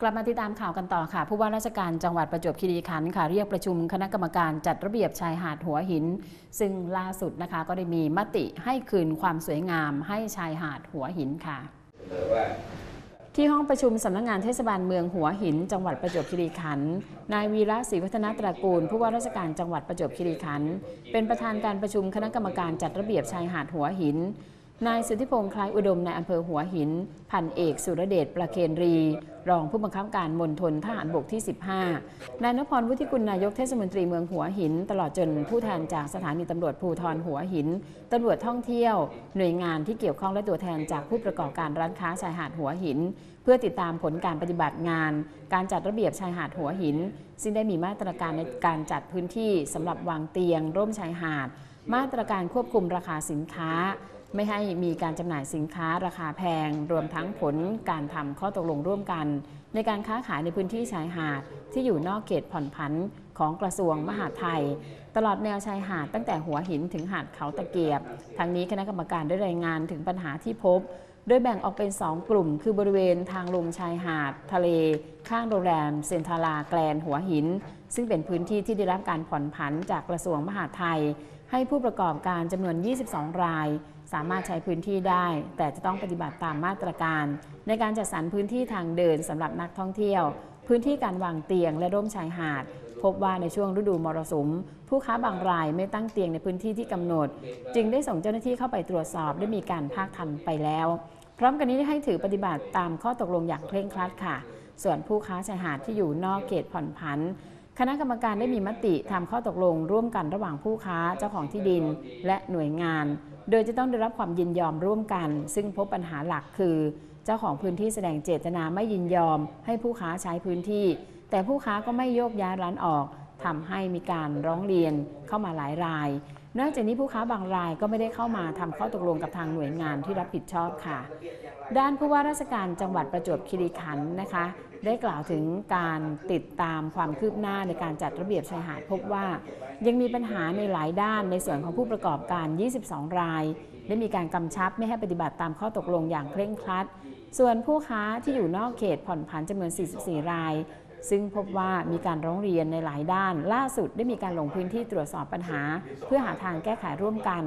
กลับมาติดตามข่าวกันต่อค่ะ ผู้ว่าราชการจังหวัดประจวบคีรีขันธ์ค่ะเรียกประชุมคณะกรรมการจัดระเบียบชายหาดหัวหิน ซึ่งล่าสุดนะคะก็ได้มีมติให้คืนความสวยงามให้ชายหาดหัวหินค่ะ ที่ห้องประชุมสำนักงานเทศบาลเมืองหัวหิน จังหวัดประจวบคีรีขันธ์นายวีระศรีวัฒนตระกูล ผู้ว่าราชการจังหวัดประจวบคีรีขันธ์เป็นประธานการประชุมคณะกรรมการจัดระเบียบชายหาดหัวหิน นายสุทธิพงษ์คล้ายอุดมในอำเภอหัวหิน พันเอกสุรเดชประเคนรี รองผู้บังคับการมณฑลทหารบกที่ 15 นายนพพรวุฒิกุลนายกเทศมนตรีเมืองหัวหิน ตลอดจนผู้แทนจากสถานีตำรวจภูธรหัวหินตำรวจท่องเที่ยว หน่วยงานที่เกี่ยวข้องและตัวแทนจากผู้ประกอบการร้านค้าชายหาดหัวหิน เพื่อติดตามผลการปฏิบัติงาน การจัดระเบียบชายหาดหัวหิน ซึ่งได้มีมาตรการในการจัดพื้นที่สำหรับวางเตียง ร่มชายหาด มาตรการควบคุมราคาสินค้า ไม่ให้มีการจำหน่ายสินค้าราคาแพง รวมทั้งผลการทำข้อตกลงร่วมกัน ในการค้าขายในพื้นที่ชายหาด ที่อยู่นอกเขตผ่อนผันของกระทรวงมหาดไทย ตลอดแนวชายหาดตั้งแต่หัวหินถึงหาดเขาตะเกียบทั้งนี้คณะกรรมการได้รายงานถึงปัญหาที่พบ โดยแบ่งออกเป็น 2 กลุ่ม คือบริเวณทางลงชายหาด ทะเล ข้างโรงแรม เซนทาราแกลนหัวหิน ซึ่งเป็นพื้นที่ที่ได้รับการผ่อนผันจากกระทรวงมหาดไทย ให้ผู้ประกอบการจำนวน 22 ราย สามารถใช้พื้นที่ได้ แต่จะต้องปฏิบัติตามมาตรการ ในการจัดสรรพื้นที่ทางเดินสำหรับนักท่องเที่ยว พื้นที่การวางเตียงและร่มชายหาด พบว่าในช่วงฤดูมรสุม ผู้ค้าบางรายไม่ตั้งเตียงในพื้นที่ที่กำหนด จึงได้ส่งเจ้าหน้าที่เข้าไปตรวจสอบได้มีการภาคทันไปแล้ว พร้อมกันนี้ให้ถือปฏิบัติตามข้อตกลงอย่างเคร่งครัดค่ะ ส่วนผู้ค้าชายหาดที่อยู่นอกเขตผ่อนผันคณะกรรมการได้มีมติทำข้อตกลงร่วมกันระหว่างผู้ค้าเจ้าของที่ดิน และหน่วยงาน โดยจะต้องได้รับความยินยอมร่วมกัน ซึ่งพบปัญหาหลักคือ เจ้าของพื้นที่แสดงเจตนาไม่ยินยอม ให้ผู้ค้าใช้พื้นที่ แต่ผู้ค้าก็ไม่โยกย้ายร้านออก ทำให้มีการร้องเรียนเข้ามาหลายราย นอกจากนี้ผู้ค้าบางรายก็ไม่ได้เข้ามาทำข้อตกลงกับทางหน่วยงานที่รับผิดชอบค่ะ ด้านผู้ว่าราชการจังหวัดประจวบคีรีขันธ์นะคะ ได้กล่าวถึงการติดตามความคืบหน้าในการจัดระเบียบชายหาดพบว่า ยังมีปัญหาในหลายด้านในส่วนของผู้ประกอบการ 22 ราย ได้มีการกำชับไม่ให้ปฏิบัติตามข้อตกลงอย่างเคร่งครัด ส่วนผู้ค้าที่อยู่นอกเขตผ่อนผันจำนวน 44 ราย ซึ่งพบว่ามีการร้องเรียนในหลายด้าน ล่าสุดได้มีการลงพื้นที่ตรวจสอบปัญหา เพื่อหาทางแก้ไขร่วมกัน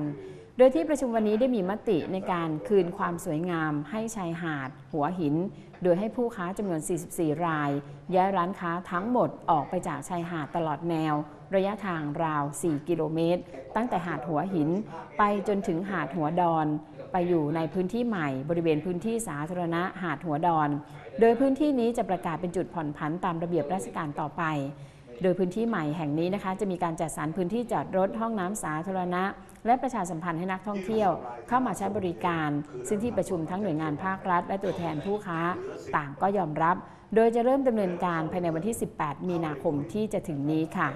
โดยที่ประชุมวันนี้ได้มีมติในการคืนความสวยงาม ให้ชายหาด หัวหิน โดยให้ผู้ค้าจำนวน 44 ราย ย้ายร้านค้าทั้งหมดออกไปจากชายหาดตลอดแนว ระยะทางราว 4 กิโลเมตร ตั้งแต่หาดหัวหิน ไปจนถึงหาดหัวดอน ไปอยู่ในพื้นที่ใหม่บริเวณพื้นที่สาธารณะหาดหัวดอน โดยพื้นที่นี้จะประกาศเป็นจุดผ่อนผันตามระเบียบราชการต่อไป โดยพื้นที่ใหม่แห่งนี้นะคะ จะมีการจัดสรรพื้นที่จอดรถห้องน้ำสาธารณะ และประชาสัมพันธ์ให้นักท่องเที่ยว เข้ามาใช้บริการ ซึ่งที่ประชุมทั้งหน่วยงานภาครัฐ และตัวแทนผู้ค้า ต่างก็ยอมรับ โดยจะเริ่มดำเนินการภายในวันที่ 18 มีนาคมที่จะถึงนี้ค่ะ